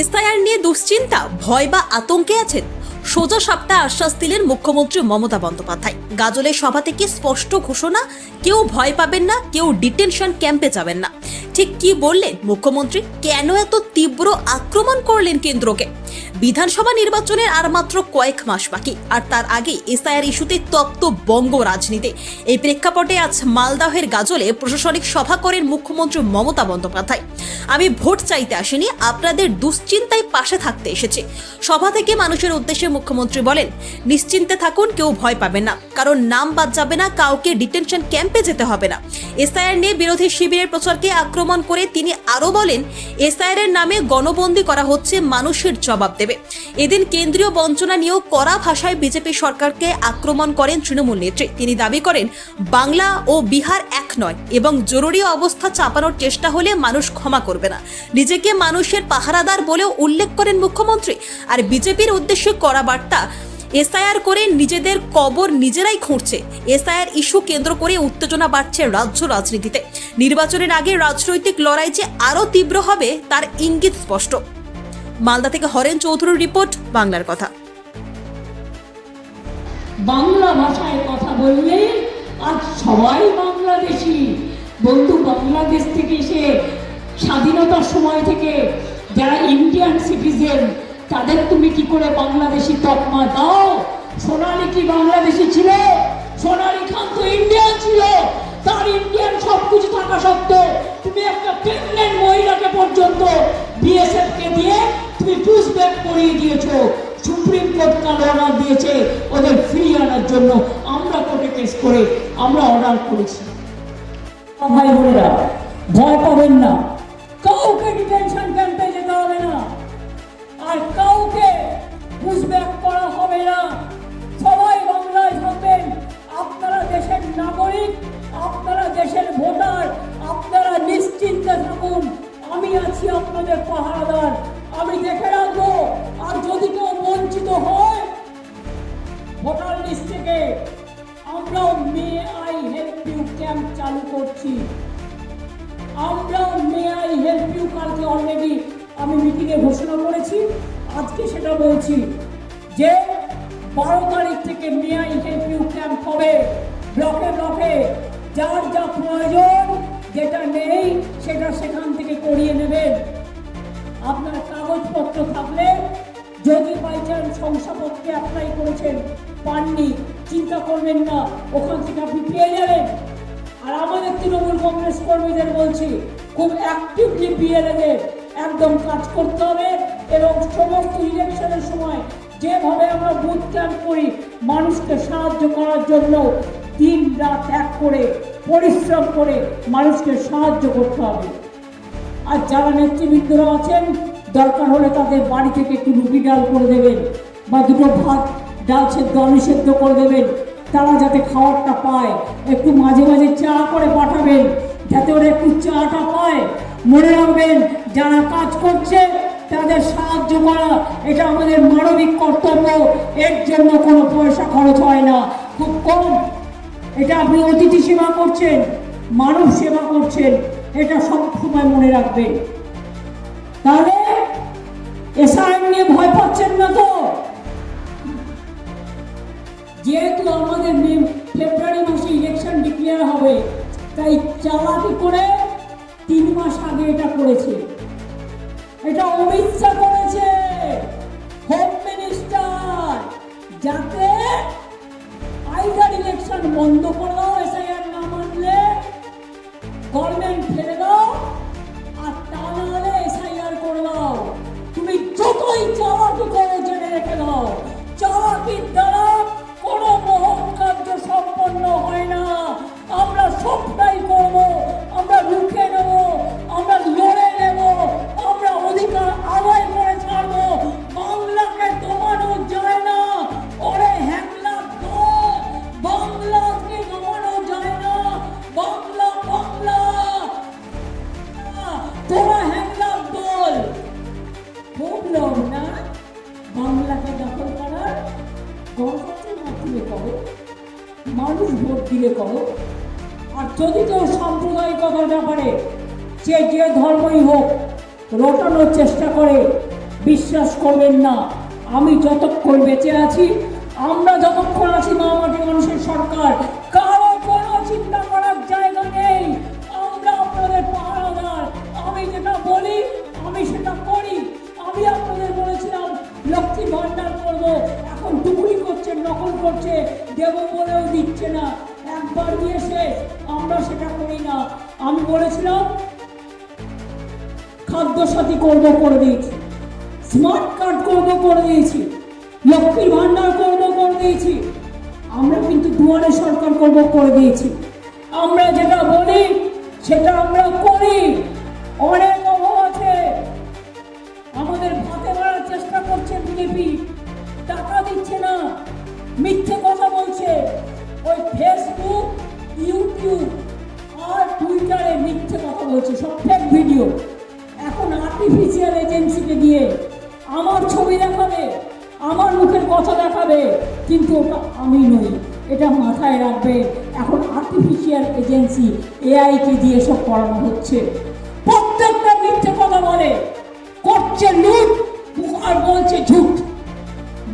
SIR নিয়ে দুশ্চিন্তা, ভয় বা আতঙ্কে আছেন? সোজা সাপটা আশ্বাস দিলেন মুখ্যমন্ত্রী মমতা বন্দ্যোপাধ্যায়। গাজলের সভা থেকে স্পষ্ট ঘোষণা? কেউ ভয় পাবেন না, কেউ ডিটেনশন ক্যাম্পে যাবেন না। ঠিক কি বললেন মুখ্যমন্ত্রী? কেন এত তীব্র আক্রমণ করলেন কেন্দ্রকে? বিধানসভা নির্বাচনের আর মাত্র কয়েক মাস বাকি, আর তার আগে এসআইআর ইস্যুতে তপ্ত বঙ্গ রাজনীতি। এই প্রেক্ষাপটে আজ মালদাহের গাজলে প্রশাসনিক সভা করেন মুখ্যমন্ত্রী মমতা বন্দ্যোপাধ্যায়। আমি ভোট চাইতে আসিনি, আপনাদের দুশ্চিন্তায় পাশে থাকতে এসেছি। সভা থেকে মানুষের উদ্দেশ্যে মুখ্যমন্ত্রী বলেন, নিশ্চিন্তে থাকুন, কেউ ভয় পাবে না। কারণ নাম বাদ যাবে না, কাউকে ডিটেনশন ক্যাম্পে যেতে হবে না। এসআইআর নিয়ে বিরোধী শিবিরের প্রচারকে আক্রমণ করে তিনি আরও বলেন এসআইআর এর নামে গণবন্দি করা হচ্ছে মানুষের জবাব দেবে। এদিন কেন্দ্রীয় বঞ্চনা নিয়েও কড়া ভাষায় বিজেপি সরকারকে আক্রমণ করেন তৃণমূল নেত্রী। তিনি দাবি করেন, বাংলা ও বিহার এক নয় এবং জরুরি অবস্থা চাপানোর চেষ্টা হলে মানুষ ক্ষমা করবে না। নিজেকে মানুষের পাহারাদার বলেও উল্লেখ করেন মুখ্যমন্ত্রী। আর বিজেপির উদ্দেশ্যে কড়া বার্তা এসআইআর করে নিজেদের কবর নিজেরাই খুঁড়ছে। এসআইআর ইস্যু কেন্দ্র করে উত্তেজনা বাড়ছে রাজ্য রাজনীতিতে। নির্বাচনের আগে রাজনৈতিক লড়াই যে আরও তীব্র হবে, তার ইঙ্গিত স্পষ্ট। মালদা থেকে হরেন চৌধুরীর রিপোর্ট, বাংলার কথা। বাংলা ভাষায় কথা বললে আজ সবাই বাংলাদেশি। বন্ধু বাংলাদেশ থেকে এসে স্বাধীনতার সময় থেকে যারা ইন্ডিয়ান সিটিজেন তাদের তুমি কি করে বাংলাদেশি তকমা দাও? সোনালি কি বাংলাদেশি ছিল? সোনালি খান তো ইন্ডিয়ান ছিল। তার ইন্ডিয়ান সবকিছু থাকা সত্ত্বেও তুমি একটা প্রেগনেন্ট মহিলাকে পর্যন্ত বিএসএফ কে দিয়ে তুমি পুশ ব্যাক করিয়ে দিয়েছ। সুপ্রিম কোর্ট কাল অর্ডার দিয়েছে ওদের ফ্রি আনার জন্য। আমরা কোর্টে কেস করে আমরা অর্ডার করেছি। ভাই বোনেরা, ভয় পাবেন না। কাউকে ডিটেনশন ক্যাম্পে আর কাউকে পুশব্যাক করা হবে না। সবাই বাংলায় থাকবেন আপনারা দেশের নাগরিক, আপনারা দেশের ভোটার, আপনারা নিশ্চিন্তে থাকুন। আমি আছি আপনাদের পাহারাদার। আমি দেখে রাখব, আর যদি কেউ বঞ্চিত হয়, ভোটার লিস্ট থেকে আমরাও may I help you camp চালু করছি। আমরাও মে আই হেল্প ইউ কালকে অলরেডি আমি মিটিংয়ে ঘোষণা করেছি। আজকে সেটা বলছি যে, বারো তারিখ থেকে may I help you camp হবে। ব্লকে ব্লকে যার যা প্রয়োজন, যেটা নেই, সেটা সেখান থেকে করিয়ে নেবেন। আপনার কাগজপত্র থাকলে যদি বাই চান্স শংসাপত্রে অ্যাপ্লাই করেছেন, পাননি, চিন্তা করবেন না, ওখান থেকে আপনি পেয়ে যাবেন। আর আমাদের তৃণমূল কংগ্রেস কর্মীদের বলছি, খুব অ্যাক্টিভলি বিএলএদের একদম কাজ করতে হবে এবং সমস্ত ইলেকশনের সময় যেভাবে আমরা বুথ ক্যাম্প করি, মানুষকে সাহায্য করার জন্য দিন রাত এক করে পরিশ্রম করে মানুষকে সাহায্য করতে হবে। আর যারা নেতৃবৃন্দরা আছেন, দরকার হলে তাদের বাড়ি থেকে একটু রুটি ডাল করে দেবেন বা দুটো ভাত, ডাল সেদ্ধ, আলু সেদ্ধ করে দেবেন। তারা যাতে খাবারটা পায়, একটু মাঝে মাঝে চা করে পাঠাবেন, যাতে ওরা একটু চাটা পায়। মনে রাখবেন যারা কাজ করছে, তাদের সাহায্য করা, এটা আমাদের মানবিক কর্তব্য। এর জন্য কোনো পয়সা খরচ হয় না। খুব কম। এটা আপনি অতিথি সেবা করছেন, মানব সেবা করছেন, এটা সব সময় মনে রাখবেন। তাহলে এসআইএম নিয়ে ভয় পাচ্ছেন না তো? যেহেতু আমাদের ফেব্রুয়ারি মাসে ইলেকশন ডিক্লেয়ার হবে, তাই চালাকি করে তিন মাস আগে এটা করেছে। এটা অমিত শাহ করেছে। হোম মিনিস্টার যাতে আইডার ইলেকশন বন্ধ করে দাও এসআইআর না মানলে গভর্নমেন্ট ফেলে দাও, আর তা না হলে এসআইআর করে দাও। তুমি যতই চালাকি করে জেনে রেখে দাও। লোক না। বাংলাকে দখল করার গণতন্ত্রের মাধ্যমে করো, মানুষ ভোট দিলে করো। আর যদি কেউ সাম্প্রদায়িকতার ব্যাপারে সে যে ধর্মই হোক, রটানোর চেষ্টা করে, বিশ্বাস করবেন না। আমি যতক্ষণ বেঁচে আছি, আমরা যতক্ষণ আছি মামাটি মানুষের সরকার করছে করছে, দেব বলেও দিচ্ছে না। একবার দিয়ে শেষ, আমরা সেটা করি না। আমি বলেছিলাম, খাদ্য সাথী করব করে দিয়েছি। স্মার্ট কার্ড করব করে দিয়েছি। লক্ষ্মীর ভান্ডার করব করে দিয়েছি। আমরা কিন্তু দুয়ারে সরকার করব করে দিয়েছি। আমরা যেটা বলি, সেটা আর টুইটারে মিথ্যে কথা বলছে, সব ফেক ভিডিও এখন আর্টিফিশিয়াল এজেন্সিকে দিয়ে আমার ছবি দেখাবে, আমার মুখের কথা দেখাবে, কিন্তু ওটা আমি নই, এটা মাথায় রাখবে। এখন আর্টিফিশিয়াল এজেন্সি এআইকে দিয়ে সব করানো হচ্ছে। প্রত্যেকটা মিথ্যে কথা বলে, করছে লুট, আর বলছে ঝুট।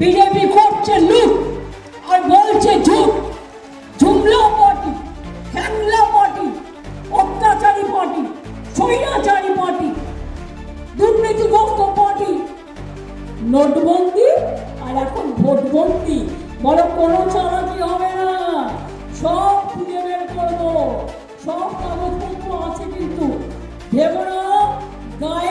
বিজেপি করছে লুট। দুর্নীতি বলো, কোনো চালাকি হবে না। সব খুঁজে বের করব। সব কাগজপত্র আছে কিন্তু। ভেবো না, গায়ে